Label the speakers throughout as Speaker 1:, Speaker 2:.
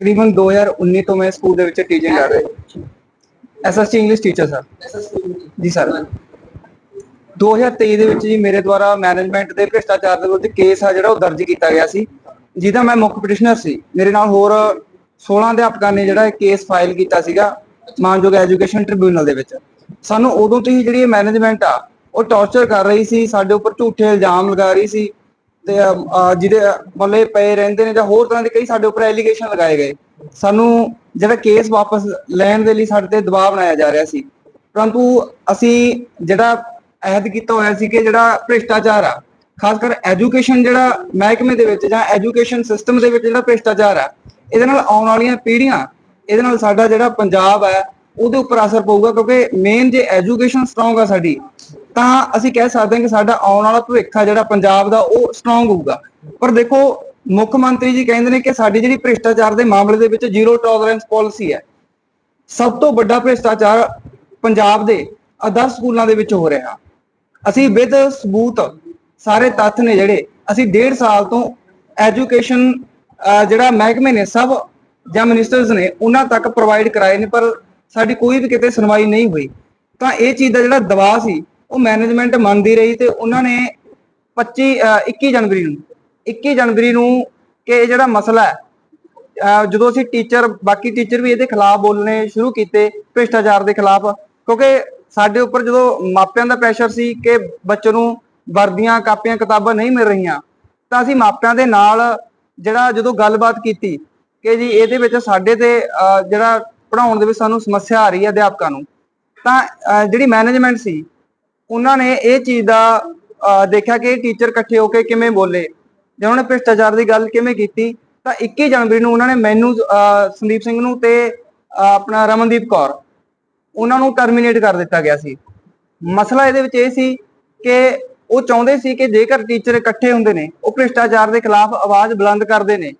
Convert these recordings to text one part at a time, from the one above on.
Speaker 1: ਤਕਰੀਬਨ 2019 ਤੋਂ ਮੈਂ ਸਕੂਲ ਦੇ ਵਿੱਚ ਟੀਚਿੰਗ ਕਰ ਰਿਹਾ SST English teacher sir ji sir 2023 ਦੇ ਵਿੱਚ ਜੀ ਮੇਰੇ ਦੁਆਰਾ ਮੈਨੇਜਮੈਂਟ ਦੇ ਭ੍ਰਿਸ਼ਟਾਚਾਰ ਦੇ ਵਿਰੁੱਧ ਕੇਸ ਆ ਜਿਹੜਾ ਉਹ ਦਰਜ ਕੀਤਾ ਗਿਆ ਸੀ। ਜਿਹਦਾ ਮੈਂ ਮੁੱਖ ਪਟੀਸ਼ਨਰ ਸੀ। ਮੇਰੇ ਨਾਲ ਹੋਰ 16 ਅਧਿਆਪਕਾਂ ਨੇ ਜਿਹੜਾ ਇਹ ਕੇਸ ਫਾਈਲ ਕੀਤਾ ਸੀਗਾ ਮਾਨਯੋਗ ਐਜੂਕੇਸ਼ਨ ਟ੍ਰਿਬਿਊਨਲ ਦੇ ਵਿੱਚ। ਸਾਨੂੰ ਉਦੋਂ ਤੋਂ ਹੀ ਜਿਹੜੀ ਇਹ ਮੈਨੇਜਮੈਂਟ ਆ ਉਹ ਟੌਰਚਰ ਕਰ ਰਹੀ ਸੀ। ਸਾਡੇ ਉੱਪਰ ਝੂਠੇ ਇਲਜ਼ਾਮ ਲਗਾ ਰਹੀ ਸੀ। ਤੇ ਅਹ, ਜਿਹਦੇ ਮਤਲਬ ਇਹ ਪਏ ਰਹਿੰਦੇ ਨੇ ਜਾਂ ਹੋਰ ਤਰ੍ਹਾਂ ਦੇ ਕਈ ਸਾਡੇ ਉੱਪਰ ਐਲੀਗੇਸ਼ਨ ਲਗਾਏ ਗਏ। ਸਾਨੂੰ ਜਿਹੜਾ ਕੇਸ ਵਾਪਸ ਲੈਣ ਦੇ ਲਈ ਸਾਡੇ ਤੇ ਦਬਾਅ ਬਣਾਇਆ ਜਾ ਰਿਹਾ ਸੀ। ਪਰੰਤੂ ਅਸੀਂ ਜਿਹੜਾ ਅਹਿਦ ਕੀਤਾ ਹੋਇਆ ਸੀ ਕਿ ਜਿਹੜਾ ਭ੍ਰਿਸ਼ਟਾਚਾਰ ਆ ਖਾਸ ਕਰ ਐਜੂਕੇਸ਼ਨ ਜਿਹੜਾ ਮਹਿਕਮੇ ਦੇ ਵਿੱਚ ਜਾਂ ਐਜੂਕੇਸ਼ਨ ਸਿਸਟਮ ਦੇ ਵਿੱਚ ਜਿਹੜਾ ਭ੍ਰਿਸ਼ਟਾਚਾਰ ਆ ਇਹਦੇ ਨਾਲ ਆਉਣ ਵਾਲੀਆਂ ਪੀੜ੍ਹੀਆਂ ਇਹਦੇ ਨਾਲ ਸਾਡਾ ਜਿਹੜਾ ਪੰਜਾਬ ਹੈ ਉਹਦੇ ਉੱਪਰ ਅਸਰ ਪਊਗਾ ਕਿਉਂਕਿ ਮੇਨ ਜੇ ਐਜੂਕੇਸ਼ਨ ਸਟਰੋਂਗ ਆ ਸਾਡੀ ਤਾਂ ਅਸੀਂ ਕਹਿ ਸਕਦੇ ਹਾਂ ਕਿ ਸਾਡਾ ਆਉਣ ਵਾਲਾ ਭਵਿੱਖ ਆ ਜਿਹੜਾ ਪੰਜਾਬ ਦਾ, ਉਹ ਸਟਰੋਂਗ ਹੋਊਗਾ। ਪਰ ਦੇਖੋ, ਮੁੱਖ ਮੰਤਰੀ ਜੀ ਕਹਿੰਦੇ ਨੇ ਕਿ ਸਾਡੀ ਜਿਹੜੀ ਭ੍ਰਿਸ਼ਟਾਚਾਰ ਦੇ ਮਾਮਲੇ ਦੇ ਵਿੱਚ ਜ਼ੀਰੋ ਟੋਲਰੈਂਸ ਪਾਲਿਸੀ ਹੈ। ਸਭ ਤੋਂ ਵੱਡਾ ਭ੍ਰਿਸ਼ਟਾਚਾਰ ਪੰਜਾਬ ਦੇ ਆਦਰਸ਼ ਸਕੂਲਾਂ ਦੇ ਵਿੱਚ ਹੋ ਰਿਹਾ। ਅਸੀਂ ਵਿਦ ਸਬੂਤ ਸਾਰੇ ਤੱਥ ਨੇ ਜਿਹੜੇ, ਅਸੀਂ ਡੇਢ ਸਾਲ ਤੋਂ ਐਜੂਕੇਸ਼ਨ ਜਿਹੜਾ ਮਹਿਕਮੇ ਨੇ, ਸਭ ਜਾਂ ਮਿਨਿਸਟਰਸ ਨੇ, ਉਹਨਾਂ ਤੱਕ ਪ੍ਰੋਵਾਈਡ ਕਰਾਏ ਨੇ, ਪਰ ਸਾਡੀ ਕੋਈ ਵੀ ਕਿਤੇ ਸੁਣਵਾਈ ਨਹੀਂ ਹੋਈ। ਤਾਂ ਇਹ ਚੀਜ਼ ਦਾ ਜਿਹੜਾ ਦਬਾਅ ਸੀ ਉਹ ਮੈਨੇਜਮੈਂਟ ਮੰਨਦੀ ਰਹੀ ਤੇ ਉਹਨਾਂ ਨੇ 25 ਅਹ 21 ਜਨਵਰੀ ਨੂੰ 21 ਜਨਵਰੀ ਨੂੰ ਕਿ ਇਹ ਜਿਹੜਾ ਮਸਲਾ ਹੈ ਜਦੋਂ ਅਸੀਂ ਟੀਚਰ ਬਾਕੀ ਟੀਚਰ ਵੀ ਇਹਦੇ ਖਿਲਾਫ ਬੋਲਣੇ ਸ਼ੁਰੂ ਕੀਤੇ ਭ੍ਰਿਸ਼ਟਾਚਾਰ ਦੇ ਖਿਲਾਫ, ਕਿਉਂਕਿ ਸਾਡੇ ਉੱਪਰ ਜਦੋਂ ਮਾਪਿਆਂ ਦਾ ਪ੍ਰੈਸ਼ਰ ਸੀ ਕਿ ਬੱਚੇ ਨੂੰ ਵਰਦੀਆਂ, ਕਾਪੀਆਂ, ਕਿਤਾਬਾਂ ਨਹੀਂ ਮਿਲ ਰਹੀਆਂ, ਤਾਂ ਅਸੀਂ ਮਾਪਿਆਂ ਦੇ ਨਾਲ ਜਿਹੜਾ ਜਦੋਂ ਗੱਲਬਾਤ ਕੀਤੀ ਕਿ ਜੀ ਇਹਦੇ ਵਿੱਚ ਸਾਡੇ ਤੇ ਜਿਹੜਾ ਪੜਾਉਣ ਦੇ ਵਿੱਚ ਸਾਨੂੰ ਸਮੱਸਿਆ ਆ ਰਹੀ ਹੈ ਅਧਿਆਪਕਾਂ ਨੂੰ, ਤਾਂ ਜਿਹੜੀ ਮੈਨੇਜਮੈਂਟ ਸੀ ਉਹਨਾਂ ਨੇ ਇਹ ਚੀਜ਼ ਦਾ ਅਹ, ਦੇਖਿਆ ਕਿ ਟੀਚਰ ਇਕੱਠੇ ਹੋ ਕੇ ਕਿਵੇਂ ਬੋਲੇ। ਜਾਂ ਉਹਨਾਂ ਨੇ ਭ੍ਰਿਸ਼ਟਾਚਾਰ ਦੀ ਗੱਲ ਕਿਵੇਂ ਕੀਤੀ ਤਾਂ 21 ਜਨਵਰੀ ਨੂੰ ਉਹਨਾਂ ਨੇ ਮੈਨੂੰ ਸੰਦੀਪ ਸਿੰਘ ਨੂੰ ਤੇ ਆਪਣਾ ਰਮਨਦੀਪ ਕੌਰ ਉਹਨਾਂ ਨੂੰ ਟਰਮੀਨੇਟ ਕਰ ਦਿੱਤਾ ਗਿਆ ਸੀ। ਮਸਲਾ ਇਹਦੇ ਵਿੱਚ ਇਹ ਸੀ ਕਿ ਉਹ ਚਾਹੁੰਦੇ ਸੀ ਕਿ ਜੇਕਰ ਟੀਚਰ ਇਕੱਠੇ ਹੁੰਦੇ ਨੇ ਉਹ ਭ੍ਰਿਸ਼ਟਾਚਾਰ ਦੇ ਖਿਲਾਫ ਆਵਾਜ਼ ਬੁਲੰਦ ਕਰਦੇ ਨੇ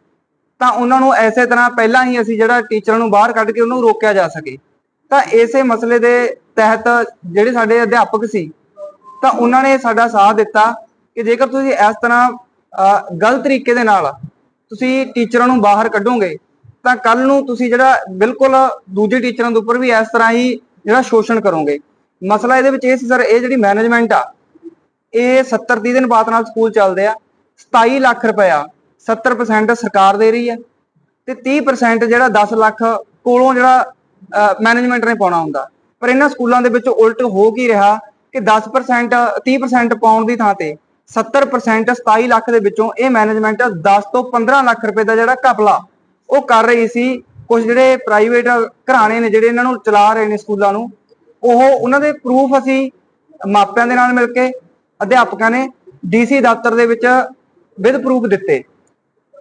Speaker 1: ਤਾਂ ਉਹਨਾਂ ਨੂੰ ਐਸੇ ਤਰ੍ਹਾਂ ਪਹਿਲਾਂ ਹੀ ਅਸੀਂ ਜਿਹੜਾ ਟੀਚਰਾਂ ਨੂੰ ਬਾਹਰ ਕੱਢ ਕੇ ਉਹਨੂੰ ਰੋਕਿਆ ਜਾ ਸਕੇ। ਤਾਂ ਇਸੇ ਮਸਲੇ ਦੇ ਤਹਿਤ ਜਿਹੜੇ ਸਾਡੇ ਅਧਿਆਪਕ ਸੀ, ਤਾਂ ਉਹਨਾਂ ਨੇ ਸਾਡਾ ਸਾਥ ਦਿੱਤਾ ਕਿ ਜੇਕਰ ਤੁਸੀਂ ਇਸ ਤਰ੍ਹਾਂ ਗਲਤ ਤਰੀਕੇ ਦੇ ਨਾਲ ਤੁਸੀਂ ਟੀਚਰਾਂ ਨੂੰ ਬਾਹਰ ਕੱਢੋਗੇ, ਤਾਂ ਕੱਲ ਨੂੰ ਤੁਸੀਂ ਜਿਹੜਾ ਬਿਲਕੁਲ ਦੂਜੇ ਟੀਚਰਾਂ ਦੇ ਉੱਪਰ ਵੀ ਇਸ ਤਰ੍ਹਾਂ ਹੀ ਜਿਹੜਾ ਸ਼ੋਸ਼ਣ ਕਰੋਗੇ। ਮਸਲਾ ਇਹਦੇ ਵਿੱਚ ਇਹ ਸੀ, ਸਰ, ਇਹ ਜਿਹੜੀ ਮੈਨੇਜਮੈਂਟ ਆ, ਇਹ 70 30 ਦਿਨ ਬਾਅਦ ਨਾਲ ਸਕੂਲ ਚੱਲਦੇ ਆ 27 ਲੱਖ ਰੁਪਇਆ 70% ਸਰਕਾਰ ਦੇ ਰਹੀ ਹੈ ਤੇ 30% ਜਿਹੜਾ 10 ਲੱਖ ਕੋਲੋਂ ਜਿਹੜਾ ਮੈਨੇਜਮੈਂਟ ਨੇ ਪਾਉਣਾ ਹੁੰਦਾ। ਪਰ ਇਹਨਾਂ ਸਕੂਲਾਂ ਦੇ ਵਿੱਚ ਉਲਟ ਹੋ ਕੀ ਰਿਹਾ ਕਿ 10% 30% ਪਾਉਣ ਦੀ ਥਾਂ ਤੇ 70% 27 ਲੱਖ ਦੇ ਵਿੱਚੋਂ ਇਹ ਮੈਨੇਜਮੈਂਟ 10 ਤੋਂ 15 ਲੱਖ ਰੁਪਏ ਦਾ ਜਿਹੜਾ ਘਪਲਾ ਉਹ ਕਰ ਰਹੀ ਸੀ। ਕੁਝ ਜਿਹੜੇ ਪ੍ਰਾਈਵੇਟ ਘਰਾਣੇ ਨੇ ਜਿਹੜੇ ਇਹਨਾਂ ਨੂੰ ਚਲਾ ਰਹੇ ਨੇ ਸਕੂਲਾਂ ਨੂੰ, ਉਹ ਉਹਨਾਂ ਦੇ ਪ੍ਰੂਫ ਅਸੀਂ ਮਾਪਿਆਂ ਦੇ ਨਾਲ ਮਿਲ ਕੇ ਅਧਿਆਪਕਾਂ ਨੇ ਡੀਸੀ ਦਫ਼ਤਰ ਦੇ ਵਿੱਚ ਵਿਦ ਪ੍ਰੂਫ ਦਿੱਤੇ।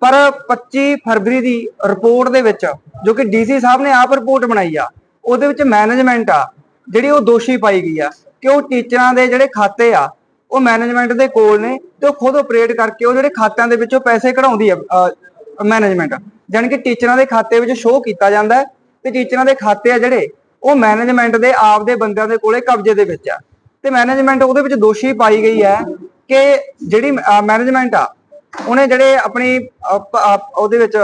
Speaker 1: ਪਰ 25 ਫਰਵਰੀ ਦੀ ਰਿਪੋਰਟ ਦੇ ਵਿੱਚ ਜੋ ਕਿ ਡੀਸੀ ਸਾਹਿਬ ਨੇ ਆਪ ਰਿਪੋਰਟ ਬਣਾਈ ਆ ਉਹਦੇ ਵਿੱਚ ਮੈਨੇਜਮੈਂਟ ਆ, ਜਿਹੜੀ ਉਹ ਦੋਸ਼ੀ ਪਾਈ ਗਈ ਆ, ਕਿ ਉਹ ਟੀਚਰਾਂ ਦੇ ਜਿਹੜੇ ਖਾਤੇ ਆ, ਉਹ ਮੈਨੇਜਮੈਂਟ ਦੇ ਕੋਲ ਨੇ ਤੇ ਉਹ ਖੁਦ ਆਪਰੇਟ ਕਰਕੇ ਉਹ ਜਿਹੜੇ ਖਾਤਿਆਂ ਦੇ ਵਿੱਚੋਂ ਪੈਸੇ ਕਢਾਉਂਦੀ ਆ ਮੈਨੇਜਮੈਂਟ ਜਾਣੀ ਕਿ ਟੀਚਰਾਂ ਦੇ ਖਾਤੇ ਵਿੱਚ ਸ਼ੋਅ ਕੀਤਾ ਜਾਂਦਾ ਤੇ ਟੀਚਰਾਂ ਦੇ ਖਾਤੇ ਆ ਜਿਹੜੇ, ਉਹ ਮੈਨੇਜਮੈਂਟ ਦੇ ਆਪਦੇ ਬੰਦਿਆਂ ਦੇ ਕੋਲੇ ਕਬਜ਼ੇ ਦੇ ਵਿੱਚ ਆ। ਤੇ ਮੈਨੇਜਮੈਂਟ ਉਹਦੇ ਵਿੱਚ ਦੋਸ਼ੀ ਪਾਈ ਗਈ ਹੈ ਕਿ ਜਿਹੜੀ ਮੈਨੇਜਮੈਂਟ ਆ, ਉਹਨੇ ਜਿਹੜੇ ਆਪਣੀ ਉਹਦੇ ਵਿੱਚ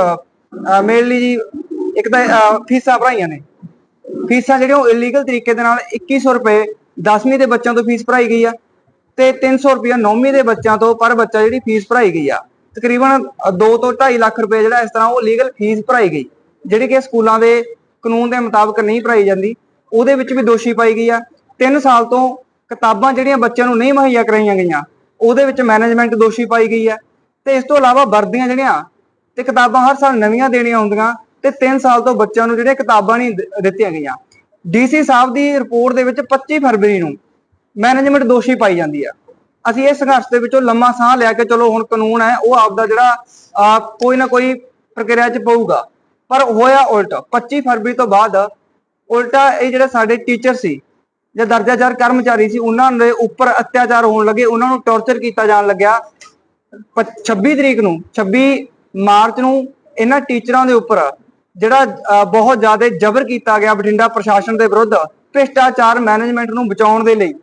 Speaker 1: ਮੇਨਲੀ ਜੀ ਇੱਕ ਤਾਂ ਫੀਸਾਂ ਭਰਾਈਆਂ ਨੇ। ਫੀਸਾਂ ਜਿਹੜੀਆਂ ਉਹ ਇਲੀਗਲ ਤਰੀਕੇ ਦੇ ਨਾਲ 2100 ਰੁਪਏ 10ਵੀਂ ਦੇ ਬੱਚਿਆਂ ਤੋਂ ਫੀਸ ਭਰਾਈ ਗਈ ਆ ਤੇ 300 ਰੁਪਏ 9ਵੀਂ ਦੇ ਬੱਚਿਆਂ ਤੋਂ ਪਰ ਬੱਚਾ ਜਿਹੜੀ ਫੀਸ ਭਰਾਈ ਗਈ ਆ। ਤਕਰੀਬਨ 2 ਤੋਂ 2.5 ਲੱਖ ਰੁਪਏ ਜਿਹੜਾ ਇਸ ਤਰ੍ਹਾਂ ਉਹ ਲੀਗਲ ਫੀਸ ਭਰਾਈ ਗਈ, ਜਿਹੜੀ ਕਿ ਸਕੂਲਾਂ ਦੇ ਕਾਨੂੰਨ ਦੇ ਮੁਤਾਬਕ ਨਹੀਂ ਭਰਾਈ ਜਾਂਦੀ। ਉਹਦੇ ਵਿੱਚ ਵੀ ਦੋਸ਼ੀ ਪਾਈ ਗਈ ਆ। 3 ਸਾਲ ਤੋਂ ਕਿਤਾਬਾਂ ਜਿਹੜੀਆਂ ਬੱਚਿਆਂ ਨੂੰ ਨਹੀਂ ਮੁਹੱਈਆ ਕਰਾਈਆਂ ਗਈਆਂ, ਉਹਦੇ ਵਿੱਚ ਮੈਨੇਜਮੈਂਟ ਦੋਸ਼ੀ ਪਾਈ ਗਈ ਆ। ਤੇ ਇਸ ਤੋਂ ਇਲਾਵਾ ਵਰਦੀਆਂ ਜਿਹੜੀਆਂ ਤੇ ਕਿਤਾਬਾਂ ਹਰ ਸਾਲ ਨਵੀਆਂ ਦੇਣੀਆਂ ਹੁੰਦੀਆਂ ਤੇ 3 ਸਾਲ ਤੋਂ ਬੱਚਿਆਂ ਨੂੰ ਜਿਹੜੀਆਂ ਕਿਤਾਬਾਂ ਨਹੀਂ ਦਿੱਤੀਆਂ ਗਈਆਂ। ਡੀਸੀ ਸਾਹਿਬ ਦੀ ਰਿਪੋਰਟ ਦੇ ਵਿੱਚ 25 ਫਰਵਰੀ ਨੂੰ ਮੈਨੇਜਮੈਂਟ ਦੋਸ਼ੀ ਪਾਈ ਜਾਂਦੀ ਆ। ਅਸੀਂ ਇਹ ਸੰਘਰਸ਼ ਦੇ ਵਿੱਚੋਂ ਲੰਮਾ ਸਾਹ ਲਿਆ ਕੇ ਚਲੋ ਹੁਣ ਕਾਨੂੰਨ ਹੈ, ਉਹ ਆਪਦਾ ਜਿਹੜਾ ਕੋਈ ਨਾ ਕੋਈ ਪ੍ਰਕਿਰਿਆ 'ਚ ਪਊਗਾ। ਪਰ ਹੋਇਆ ਉਲਟਾ 25 ਫਰਵਰੀ ਤੋਂ ਬਾਅਦ ਉਲਟਾ ਇਹ ਜਿਹੜੇ ਸਾਡੇ ਟੀਚਰ ਸੀ, ਜਾਂ ਦਰਜਾਚਾਰ ਕਰਮਚਾਰੀ ਸੀ, ਉਹਨਾਂ ਦੇ ਉੱਪਰ ਅਤਿਆਚਾਰ ਹੋਣ ਲੱਗੇ, ਉਹਨਾਂ ਨੂੰ ਟੌਰਚਰ ਕੀਤਾ ਜਾਣ ਲੱਗਿਆ। ਪ- 26 ਤਰੀਕ ਨੂੰ 26 ਮਾਰਚ ਨੂੰ ਇਹਨਾਂ ਟੀਚਰਾਂ ਦੇ ਉੱਪਰ ਜਿਹੜਾ ਬਹੁਤ ਜ਼ਿਆਦਾ ਜ਼ਬਰ ਕੀਤਾ ਗਿਆ ਬਠਿੰਡਾ ਪ੍ਰਸ਼ਾਸਨ ਦੇ ਵਿਰੁੱਧ ਭ੍ਰਿਸ਼ਟਾਚਾਰ ਮੈਨੇਜਮੈਂਟ ਨੂੰ ਬਚਾਉਣ ਦੇ ਲਈ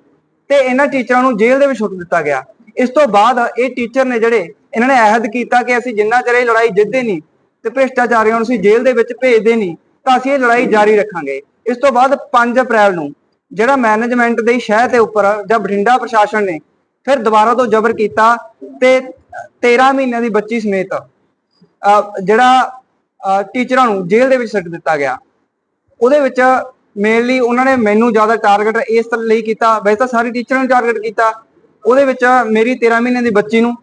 Speaker 1: ਤੇ ਇਹਨਾਂ ਟੀਚਰਾਂ ਨੂੰ ਜੇਲ੍ਹ ਦੇ ਵਿੱਚ ਸੁੱਟ ਦਿੱਤਾ ਗਿਆ। ਇਸ ਤੋਂ ਬਾਅਦ ਇਹ ਟੀਚਰ ਨੇ ਜਿਹੜੇ, ਇਹਨਾਂ ਨੇ ਅਹਿਦ ਕੀਤਾ ਕਿ ਅਸੀਂ ਜਿੰਨਾ ਚਿਰ ਇਹ ਲੜਾਈ ਜਿੱਤਦੇ ਨਹੀਂ ਤੇ ਭ੍ਰਿਸ਼ਟਾਚਾਰੀਆਂ ਨੂੰ ਅਸੀਂ ਜੇਲ੍ਹ ਦੇ ਵਿੱਚ ਭੇਜਦੇ ਨਹੀਂ, ਤਾਂ ਅਸੀਂ ਇਹ ਲੜਾਈ ਜਾਰੀ ਰੱਖਾਂਗੇ। ਇਸ ਤੋਂ ਬਾਅਦ 5 ਅਪ੍ਰੈਲ ਨੂੰ ਜਿਹੜਾ ਮੈਨੇਜਮੈਂਟ ਦੇ ਸ਼ਹਿਰ ਦੇ ਉੱਪਰ ਜਾਂ ਬਠਿੰਡਾ ਪ੍ਰਸ਼ਾਸਨ ਨੇ ਫਿਰ ਦੁਬਾਰਾ ਤੋਂ ਜ਼ਬਰ ਕੀਤਾ ਤੇ 13 ਮਹੀਨਿਆਂ ਦੀ ਬੱਚੀ ਸਮੇਤ ਅਹ ਜਿਹੜਾ ਟੀਚਰਾਂ ਨੂੰ ਜੇਲ੍ਹ ਦੇ ਵਿੱਚ ਸੱਟ ਦਿੱਤਾ ਗਿਆ। ਉਹਦੇ ਵਿੱਚ ਮੇਨਲੀ ਉਹਨਾਂ ਨੇ ਮੈਨੂੰ ਜ਼ਿਆਦਾ ਟਾਰਗੇਟ ਇਸ ਲਈ ਕੀਤਾ। ਵੈਸੇ ਤਾਂ ਸਾਰੇ ਟੀਚਰਾਂ ਨੂੰ ਟਾਰਗੇਟ ਕੀਤਾ। ਉਹਦੇ ਵਿੱਚ ਮੇਰੀ 13 ਮਹੀਨੇ ਦੀ ਬੱਚੀ ਨੂੰ,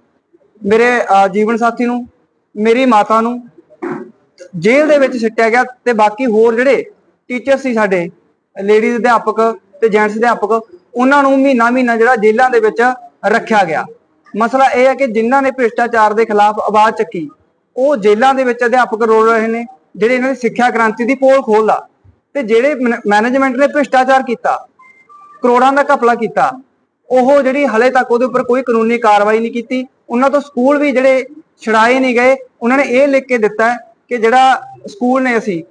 Speaker 1: ਮੇਰੇ ਜੀਵਨ ਸਾਥੀ ਨੂੰ, ਮੇਰੀ ਮਾਤਾ ਨੂੰ ਜੇਲ੍ਹ ਦੇ ਵਿੱਚ ਸਿੱਟਿਆ ਗਿਆ ਤੇ ਬਾਕੀ ਹੋਰ ਜਿਹੜੇ ਟੀਚਰ ਸੀ ਸਾਡੇ ਲੇਡੀਜ਼ ਅਧਿਆਪਕ ਤੇ ਜੈਂਟਸ ਅਧਿਆਪਕ, ਉਹਨਾਂ ਨੂੰ ਮਹੀਨਾ ਮਹੀਨਾ ਜਿਹੜਾ ਜੇਲ੍ਹਾਂ ਦੇ ਵਿੱਚ ਰੱਖਿਆ ਗਿਆ। ਮਸਲਾ ਇਹ ਹੈ ਕਿ ਜਿਨ੍ਹਾਂ ਨੇ ਭ੍ਰਿਸ਼ਟਾਚਾਰ ਦੇ ਖਿਲਾਫ ਆਵਾਜ਼ ਚੱਕੀ ਉਹ ਜੇਲ੍ਹਾਂ ਦੇ ਵਿੱਚ ਅਧਿਆਪਕ ਰੋਲ ਰਹੇ ਨੇ, ਜਿਹੜੇ ਇਹਨਾਂ ਦੀ ਸਿੱਖਿਆ ਕ੍ਰਾਂਤੀ ਦੀ ਪੋਲ ਖੋਲਦਾ ਤੇ ਜਿਹੜੇ ਮੈਨੇਜਮੈਂਟ ਨੇ ਭ੍ਰਿਸ਼ਟਾਚਾਰ ਕੀਤਾ, ਕਰੋੜਾਂ ਦਾ ਘਪਲਾ ਕੀਤਾ, ਉਹ ਜਿਹੜੀ ਹਲੇ ਤੱਕ ਉਹਦੇ ਉੱਪਰ ਕੋਈ ਕਾਨੂੰਨੀ ਕਾਰਵਾਈ ਨਹੀਂ ਕੀਤੀ, ਉਹਨਾਂ ਤੋਂ ਸਕੂਲ ਵੀ ਜਿਹੜੇ ਛੜਾਏ ਨਹੀਂ ਗਏ, ਉਹਨਾਂ ਨੇ ਇਹ ਲਿਖ ਕੇ ਦਿੱਤਾ ਕਿ ਜਿਹੜਾ ਸਕੂਲ ਨੇ ਅਸੀਂ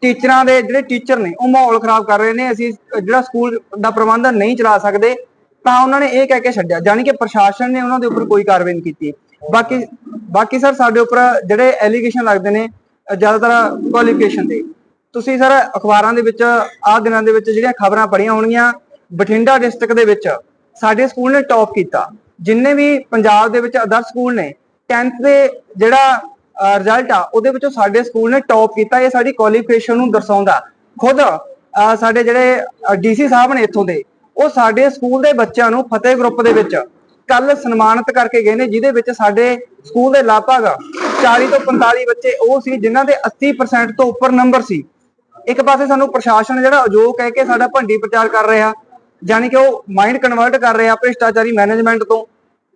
Speaker 1: ਟੀਚਰਾਂ ਦੇ ਜਿਹੜੇ ਟੀਚਰ ਨੇ, ਉਹ ਮਾਹੌਲ ਖਰਾਬ ਕਰ ਰਹੇ ਨੇ, ਅਸੀਂ ਜਿਹੜਾ ਸਕੂਲ ਦਾ ਪ੍ਰਬੰਧ ਨਹੀਂ ਚਲਾ ਸਕਦੇ, ਤਾਂ ਉਹਨਾਂ ਨੇ ਇਹ ਕਹਿ ਕੇ ਛੱਡਿਆ, ਜਾਣੀ ਕਿ ਪ੍ਰਸ਼ਾਸਨ ਨੇ ਉਹਨਾਂ ਦੇ ਉੱਪਰ ਕੋਈ ਕਾਰਵਾਈ ਨਹੀਂ ਕੀਤੀ। ਬਾਕੀ ਬਾਕੀ ਸਰ ਸਾਡੇ ਉੱਪਰ ਜਿਹੜੇ ਐਲੀਗੇਸ਼ਨ ਲੱਗਦੇ ਨੇ ਜ਼ਿਆਦਾਤਰ ਕੁਆਲੀਫਿਕੇਸ਼ਨ ਦੇ। ਤੁਸੀਂ ਸਰ ਅਖਬਾਰਾਂ ਦੇ ਵਿੱਚ ਆਹ ਦਿਨਾਂ ਦੇ ਵਿੱਚ ਜਿਹੜੀਆਂ ਖਬਰਾਂ ਪੜੀਆਂ ਹੋਣਗੀਆਂ ਬਠਿੰਡਾ ਡਿਸਟ੍ਰਿਕਟ ਦੇ ਵਿੱਚ ਸਾਡੇ ਸਕੂਲ ਨੇ ਟੌਪ ਕੀਤਾ। ਜਿੰਨੇ ਵੀ ਪੰਜਾਬ ਦੇ ਵਿੱਚ ਅਦਰ ਸਕੂਲ ਨੇ 10th ਦੇ ਜਿਹੜਾ ਰਿਜ਼ਲਟ ਆ ਉਹਦੇ ਵਿੱਚੋਂ ਸਾਡੇ ਸਕੂਲ ਨੇ ਟੌਪ ਕੀਤਾ ਇਹ ਸਾਡੀ ਕੁਆਲੀਫਿਕੇਸ਼ਨ ਨੂੰ ਦਰਸਾਉਂਦਾ। ਖੁਦ ਅਹ, ਸਾਡੇ ਜਿਹੜੇ ਡੀਸੀ ਸਾਹਿਬ ਨੇ ਇੱਥੋਂ ਦੇ ਉਹ ਸਾਡੇ ਸਕੂਲ ਦੇ ਬੱਚਿਆਂ ਨੂੰ ਫਤਿਹ ਗਰੁੱਪ ਦੇ ਵਿੱਚ ਕੱਲ ਸਨਮਾਨਿਤ ਕਰਕੇ ਗਏ ਨੇ, ਜਿਹਦੇ ਵਿੱਚ ਸਾਡੇ ਸਕੂਲ ਦੇ ਲਗਭਗ 40 ਤੋਂ 45 ਬੱਚੇ ਉਹ ਸੀ, ਜਿਨ੍ਹਾਂ ਦੇ 80% ਤੋਂ ਉੱਪਰ ਨੰਬਰ ਸੀ। ਇੱਕ ਪਾਸੇ ਸਾਨੂੰ ਪ੍ਰਸ਼ਾਸਨ ਜਿਹੜਾ ਅਜੋਗ ਕਹਿ ਕੇ ਸਾਡਾ ਭੰਡੀ ਪ੍ਰਚਾਰ ਕਰ ਰਿਹਾ ਯਾਨੀ ਕਿ ਉਹ ਮਾਈਂਡ ਕਨਵਰਟ ਕਰ ਰਿਹਾ ਭ੍ਰਿਸ਼ਟਾਚਾਰੀ ਮੈਨੇਜਮੈਂਟ ਤੋਂ।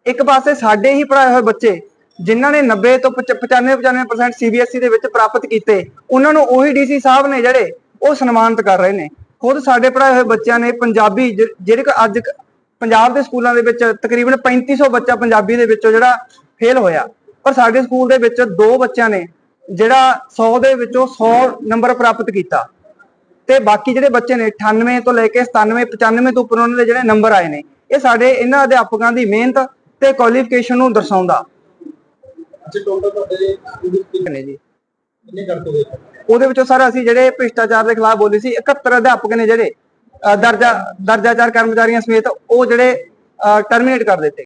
Speaker 1: ਇੱਕ ਪਾਸੇ ਸਾਡੇ ਹੀ ਪੜਾਏ ਹੋਏ ਬੱਚੇ, ਜਿਨ੍ਹਾਂ ਨੇ 90 ਤੋਂ 95 95% ਸੀਬੀਐਸਈ ਦੇ ਵਿੱਚ ਪ੍ਰਾਪਤ ਕੀਤੇ, ਉਹਨਾਂ ਨੂੰ ਉਹੀ ਡੀਸੀ ਸਾਹਿਬ ਨੇ ਜਿਹੜੇ ਉਹ ਸਨਮਾਨਿਤ ਕਰ ਰਹੇ ਨੇ। ਖੁਦ ਸਾਡੇ ਪੜਾਏ ਹੋਏ ਬੱਚਿਆਂ ਨੇ ਪੰਜਾਬੀ ਜਿਹੜੇ ਅੱਜ ਪੰਜਾਬ ਦੇ ਸਕੂਲਾਂ ਦੇ ਵਿੱਚ ਤਕਰੀਬਨ 3500 ਬੱਚਾ ਪੰਜਾਬੀ ਦੇ ਵਿੱਚੋਂ ਜਿਹੜਾ ਫੇਲ ਹੋਇਆ। ਪਰ ਸਾਡੇ ਸਕੂਲ ਦੇ ਵਿੱਚ ਦੋ ਬੱਚਿਆਂ ਨੇ ਜਿਹੜਾ 100 ਦੇ ਵਿੱਚੋਂ 100 ਨੰਬਰ ਪ੍ਰਾਪਤ ਕੀਤਾ। ਤੇ ਬਾਕੀ ਜਿਹੜੇ ਬੱਚੇ ਨੇ 98 ਤੋਂ ਲੈ ਕੇ 97 95 ਤੋਂ ਉੱਪਰ ਉਹਨਾਂ ਦੇ ਜਿਹੜੇ ਨੰਬਰ ਆਏ ਨੇ ਇਹ ਸਾਡੇ ਇਹਨਾਂ ਅਧਿਆਪਕਾਂ ਦੀ ਮਿਹਨਤ ਤੇ ਕੁਆਲੀਫਿਕੇਸ਼ਨ ਨੂੰ ਦਰਸਾਉਂਦਾ।
Speaker 2: ਅੱਛਾ ਟੋਟਲ ਤੁਹਾਡੇ ਸਕੂਲ ਵਿੱਚ ਕਿੰਨੇ
Speaker 1: ਨੇ ਜੀ?
Speaker 2: ਕਿੰਨੇ ਕਰ ਹੋਏ?
Speaker 1: ਉਹਦੇ ਵਿੱਚੋਂ ਸਰ ਅਸੀਂ ਜਿਹੜੇ ਭ੍ਰਿਸ਼ਟਾਚਾਰ ਦੇ ਖਿਲਾਫ ਬੋਲੇ ਸੀ 71 ਅਧਿਆਪਕ ਨੇ ਜਿਹੜੇ ਦਰਜਾ ਦਰਜਾਚਾਰ ਕਰਮਚਾਰੀਆਂ ਸਮੇਤ ਉਹ ਜਿਹੜੇ ਟਰਮੀਨੇਟ ਕਰ ਦਿੱਤੇ।